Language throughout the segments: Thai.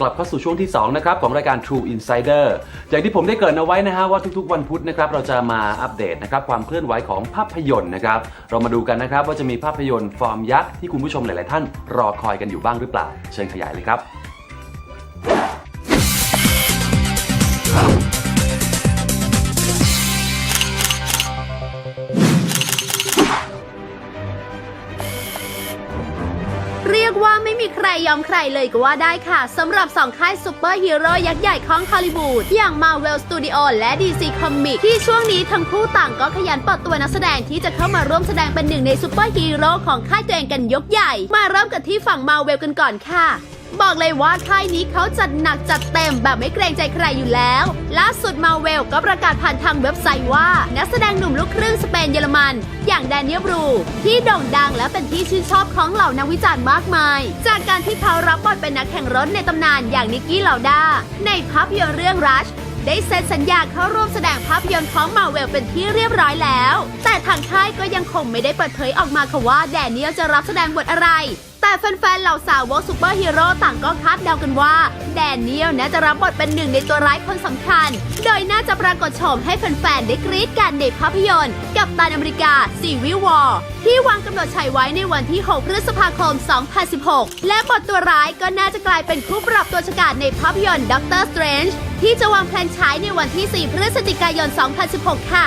กลับเข้าสู่ช่วงที่ 2 นะครับ ของรายการ True Insider อย่างที่ผมได้เกริ่นเอาไว้นะฮะว่าทุกๆ วันพุธนะครับเราจะมาอัปเดตนะครับความเคลื่อนไหวของภาพยนตร์นะครับ เรามาดูกันนะครับว่าจะมีภาพยนตร์ฟอร์มยักษ์ที่คุณผู้ชมหลาย ๆ ท่านรอคอยกันอยู่บ้างหรือเปล่า เชิญขยายเลยครับ ว่าไม่มีใครยอมใครเลยก็ว่าได้ค่ะสำหรับสองค่ายซูเปอร์ฮีโร่ยักษ์ใหญ่ของฮอลลีวูดอย่าง Marvel Studio และ DC Comics ที่ช่วงนี้ทั้งคู่ต่างก็ขยันเปิดตัวนักแสดงที่จะเข้ามาร่วมแสดงเป็นหนึ่งในซูเปอร์ฮีโร่ของค่ายตัวเองกันยกใหญ่ มาเริ่มกันที่ฝั่ง Marvel กันก่อนค่ะ บอกเลยว่าค่ายนี้เขาจัดหนักจัดเต็มแบบไม่เกรงใจใครอยู่แล้ว ล่าสุดมาเวลก็ประกาศผ่านทางเว็บไซต์ว่า นักแสดงหนุ่มลูกครึ่งสเปนเยอรมัน อย่างแดเนียลบรู ที่โด่งดังและเป็นที่ชื่นชอบของเหล่านักวิจารณ์มากมาย จากการที่เขารับบทเป็นนักแข่งรถในตำนานอย่างนิกกี้เหล่าดาในภาพยนตร์เรื่องรัชได้เซ็นสัญญาเข้าร่วมแสดงภาพยนตร์ของมาเวลเป็นที่เรียบร้อยแล้ว แต่ทางค่ายก็ยังคงไม่ได้เปิดเผยออกมาค่ะว่าแดเนียลจะรับแสดงบทอะไร แต่แฟนๆเหล่าสาวกซูเปอร์ฮีโร่ต่างก็คาดเดากันว่า แดเนียลน่าจะรับบทเป็นหนึ่งในตัวร้ายคนสำคัญ โดยน่าจะปรากฏโฉมให้แฟนๆได้กรี๊ดกันในภาพยนตร์ กับตานอเมริกาซีวิวอร์ที่วางกำหนดฉายไว้ในวันที่ 6 พฤษภาคม 2016 และบทตัวร้ายก็น่าจะกลายเป็นคู่ปรับตัวฉกาจในภาพยนตร์ด็อกเตอร์สเตรนจ์ที่จะวางแผนฉายในวันที่ 4 พฤศจิกายน 2016 ค่ะ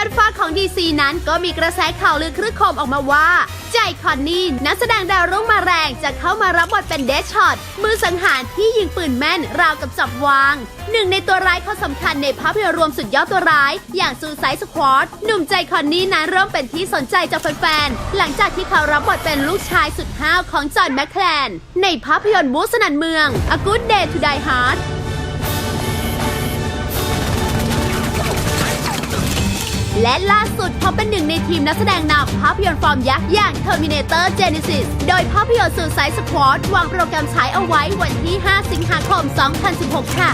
ด้านฝ้าของ DC นั้นก็มีกระแสข่าวลือครึกโครมออกมาว่า ใจคอนนี่นักแสดงดาวรุ่งมาแรงจะเข้ามารับบทเป็นเดชช็อตมือสังหารที่ยิงปืนแม่นราวกับจับวาง หนึ่งในตัวร้ายเขาสำคัญในภาพยนตร์รวมสุดยอดตัวร้าย อย่างซูไซส์สควอตหนุ่มใจคอนนี่นั้นเริ่มเป็นที่สนใจจากแฟนๆหลังจากที่เขารับบทเป็นลูกชายสุดห้าวของจอห์นแมคแคลนในภาพยนตร์บูสนันเมือง A Good Day to Die Hard และล่าสุดเขาเป็นหนึ่งในทีมนักแสดงนำภาพยนตร์ฟอร์มยักษ์อย่าง Terminator Genesis โดยภาพยนตร์สุดสายสควอตวางโปรแกรมฉายเอาไว้วันที่ 5 สิงหาคม 2016 ค่ะ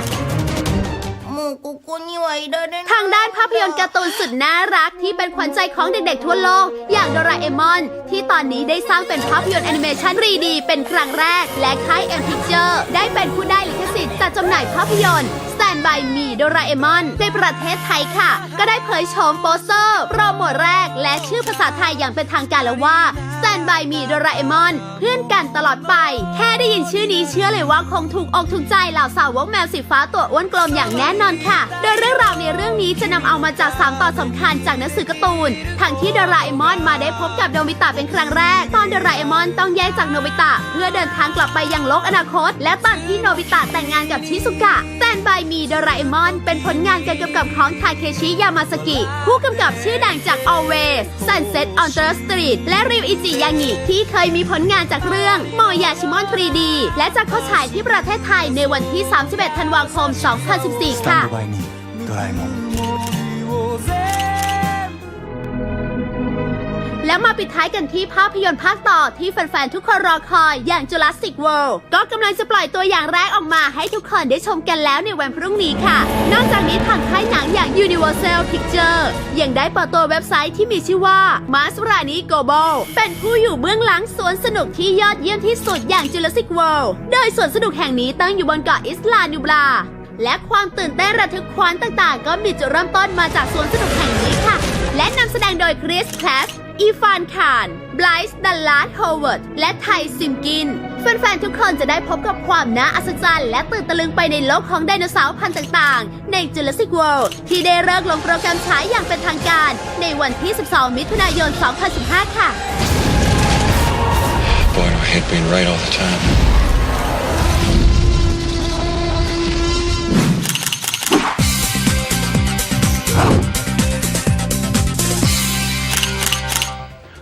ทางด้านภาพยนตร์การ์ตูนสุดน่ารักที่เป็นขวัญใจของเด็กๆทั่วโลก อย่างโดราเอมอน ที่ตอนนี้ได้สร้างเป็นภาพยนตร์แอนิเมชัน 3D เป็นครั้งแรก และค่ายเอ็มพิเจอร์ได้เป็นผู้ได้ลิขสิทธิ์จัดจำหน่ายภาพยนตร์ นบายมีโดราเอมอนในประเทศไทยค่ะ ก็ได้เผยโฉมโปสเตอร์โปรโมทแรก และชื่อภาษาไทยอย่างเป็นทางการแล้วว่า Stand by Me โดราเอมอน เพื่อนกันตลอดไป แค่ได้ยินชื่อนี้เชื่อเลยว่าคงถูกอกถูกใจเหล่าสาวกแมวสีฟ้าตัวอ้วนกลมอย่างแน่นอนค่ะ โดยเรื่องราวในเรื่องนี้จะนำเอามาจากสามตอนสำคัญจากหนังสือการ์ตูนทั้งที่โดราเอมอนมาได้พบกับโนบิตะเป็นครั้งแรก ตอนโดราเอมอนต้องแยกจากโนบิตะเพื่อเดินทางกลับไปยังโลกอนาคต และตอนที่โนบิตะแต่งงานกับชิซุกะแตนบายมีโดราเอมอน เป็นผลงานการกำกับของทาเคชิยามาสกิผู้กำกับชื่อดังจาก Always Sunset on the Street และริวอิจยางิที่เคยมีผลงานจากเรื่องโมยาชิมอน 3D และจะเข้าฉายที่ประเทศไทยในวันที่ 31 ธันวาคม 2014 ค่ะ スタンドバイミードラえもん แล้วมาปิดท้ายกันที่ภาพยนตร์ภาคต่อที่แฟนๆทุกคนรอคอยอย่าง Jurassic World ก็กำลังจะปล่อยตัวอย่างแรกออกมาให้ทุกคนได้ชมกันแล้วในวันพรุ่งนี้ค่ะ นอกจากนี้ทางค่ายหนังอย่าง Universal Picture ยังได้เปิดตัวเว็บไซต์ที่มีชื่อว่า m a s r a n i Global เป็นผู้อยู่เบื้องหลังสวนสนุกที่ยอดเยี่ยมที่สุดอย่าง Jurassic World โดยสวนสนุกแห่งนี้ตั้งอยู่บนเกาะอิสลานูบลาและความตื่นเต้นระทึกขวัญต่างๆ ก็มีจุดเริ่มต้นมาจากสวนสนุกแห่งนี้ค่ะ และนำแสดงโดยคริสแคส อีฟานคารไบรซ์ดัลลาร์โฮเวิร์ด และไทซิมกิน แฟนๆ ทุกคนจะได้พบกับความน่าอัศจรรย์ และตื่นตะลึงไปในโลกของไดโนเสาร์พันธุ์ต่างๆ ใน Jurassic World ที่ได้เริ่มลงโปรแกรมฉายอย่างเป็นทางการ ในวันที่ 12 มิถุนายน 2015 ค่ะ Boy, I hate being right all the time.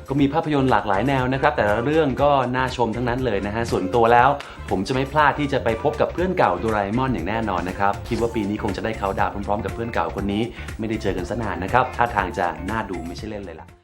ก็มีภาพยนตร์หลากหลายแนวนะครับ แต่ละเรื่องก็น่าชมทั้งนั้นเลยนะฮะ ส่วนตัวแล้วผมจะไม่พลาดที่จะไปพบกับเพื่อนเก่าโดราเอมอนอย่างแน่นอนนะครับ คิดว่าปีนี้คงจะได้เขาดาวพร้อมๆ กับเพื่อนเก่าคนนี้ ไม่ได้เจอกันสนานนะครับ ท่าทางจะน่าดูไม่ใช่เล่นเลยล่ะ